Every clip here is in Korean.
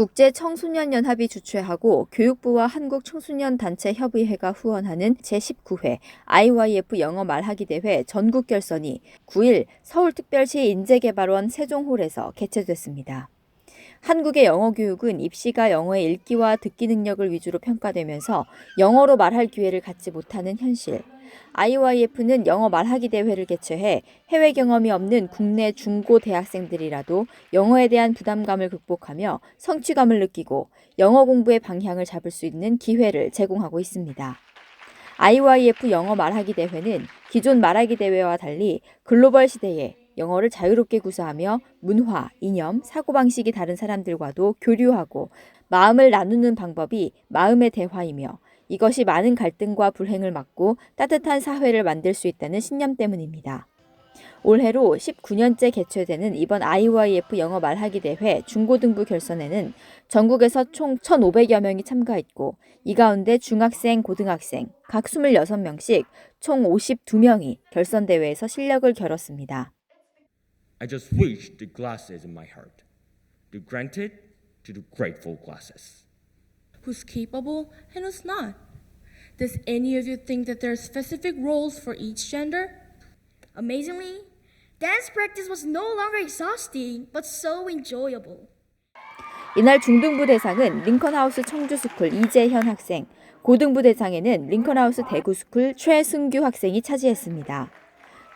국제 청소년 연합이 주최하고 교육부와 한국 청소년 단체 협의회가 후원하는 제19회 IYF 영어 말하기 대회 전국 결선이 9일 서울특별시 인재개발원 세종홀에서 개최됐습니다. 한국의 영어 교육은 입시가 영어의 읽기와 듣기 능력을 위주로 평가되면서 영어로 말할 기회를 갖지 못하는 현실. IYF는 영어 말하기 대회를 개최해 해외 경험이 없는 국내 중고 대학생들이라도 영어에 대한 부담감을 극복하며 성취감을 느끼고 영어 공부의 방향을 잡을 수 있는 기회를 제공하고 있습니다. IYF 영어 말하기 대회는 기존 말하기 대회와 달리 글로벌 시대에 영어를 자유롭게 구사하며 문화, 이념, 사고방식이 다른 사람들과도 교류하고 마음을 나누는 방법이 마음의 대화이며 이것이 많은 갈등과 불행을 막고 따뜻한 사회를 만들 수 있다는 신념 때문입니다. 올해로 19년째 개최되는 이번 IYF 영어 말하기 대회 중고등부 결선에는 전국에서 총 1,500여 명이 참가했고 이 가운데 중학생, 고등학생 각 26명씩 총 52명이 결선 대회에서 실력을 겨뤘습니다. I just wish the glasses in my heart to grant it to the grateful glasses. who's capable and who's not. Does any of you think that there are specific roles for each gender? Amazingly, dance practice was no longer exhausting, but so enjoyable. 이날 중등부 대상은 링컨하우스 청주스쿨 이재현 학생, 고등부 대상에는 링컨하우스 대구스쿨 최승규 학생이 차지했습니다.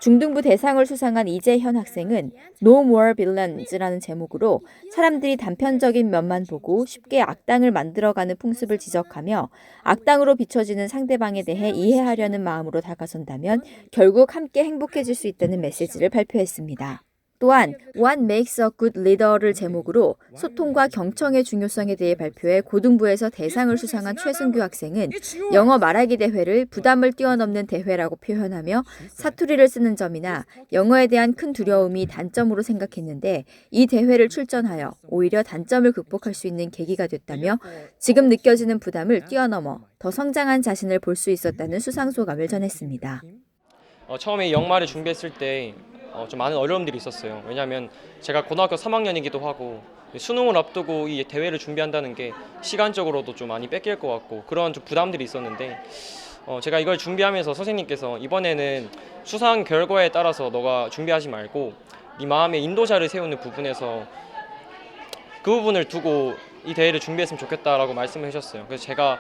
중등부 대상을 수상한 이재현 학생은 No More Villains라는 제목으로 사람들이 단편적인 면만 보고 쉽게 악당을 만들어가는 풍습을 지적하며 악당으로 비춰지는 상대방에 대해 이해하려는 마음으로 다가선다면 결국 함께 행복해질 수 있다는 메시지를 발표했습니다. 또한 What Makes a Good Leader를 제목으로 소통과 경청의 중요성에 대해 발표해 고등부에서 대상을 수상한 최승규 학생은 영어 말하기 대회를 부담을 뛰어넘는 대회라고 표현하며 사투리를 쓰는 점이나 영어에 대한 큰 두려움이 단점으로 생각했는데 이 대회를 출전하여 오히려 단점을 극복할 수 있는 계기가 됐다며 지금 느껴지는 부담을 뛰어넘어 더 성장한 자신을 볼 수 있었다는 수상 소감을 전했습니다. 어, 처음에 영마를 준비했을 때 어, 좀 많은 어려움들이 있었어요. 왜냐하면 제가 고등학교 3학년이기도 하고 수능을 앞두고 이 대회를 준비한다는 게 시간적으로도 좀 많이 뺏길 것 같고 그런 좀 부담들이 있었는데 어, 제가 이걸 준비하면서 선생님께서 이번에는 수상 결과에 따라서 너가 준비하지 말고 네 마음의 인도자를 세우는 부분에서 그 부분을 두고 이 대회를 준비했으면 좋겠다라고 말씀을 해주셨어요. 그래서 제가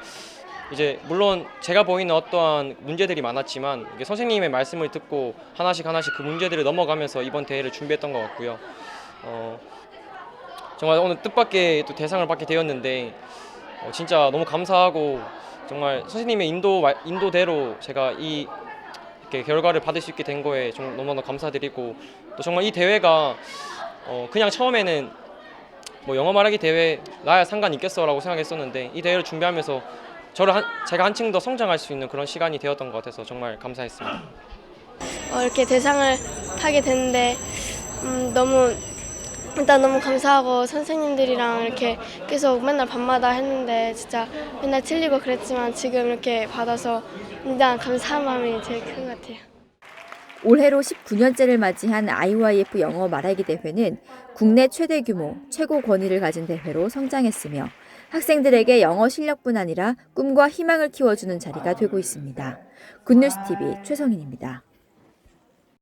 이제 물론 제가 보이는 어떠한 문제들이 많았지만 선생님의 말씀을 듣고 하나씩 하나씩 그 문제들을 넘어가면서 이번 대회를 준비했던 것 같고요. 어, 정말 오늘 뜻밖의 또 대상을 받게 되었는데 어, 진짜 너무 감사하고 정말 선생님의 인도 말- 인도대로 제가 이 이렇게 결과를 받을 수 있게 된 거에 좀 너무나 감사드리고 또 정말 이 대회가 어, 그냥 처음에는 뭐 영어 말하기 대회 나야 상관 있겠어라고 생각했었는데 이 대회를 준비하면서 저를 한, 제가 한층 더 성장할 수 있는 그런 시간이 되었던 것 같아서 정말 감사했습니다. 어, 이렇게 대상을 타게 됐는데 음, 너무 일단 너무 감사하고 선생님들이랑 이렇게 계속 맨날 밤마다 했는데 진짜 맨날 틀리고 그랬지만 지금 이렇게 받아서 일단 감사한 마음이 제일 큰 것 같아요. 올해로 19년째를 맞이한 IYF 영어 말하기 대회는 국내 최대 규모, 최고 권위를 가진 대회로 성장했으며 학생들에게 영어 실력뿐 아니라 꿈과 희망을 키워주는 자리가 되고 있습니다. 굿뉴스 TV 최성인입니다.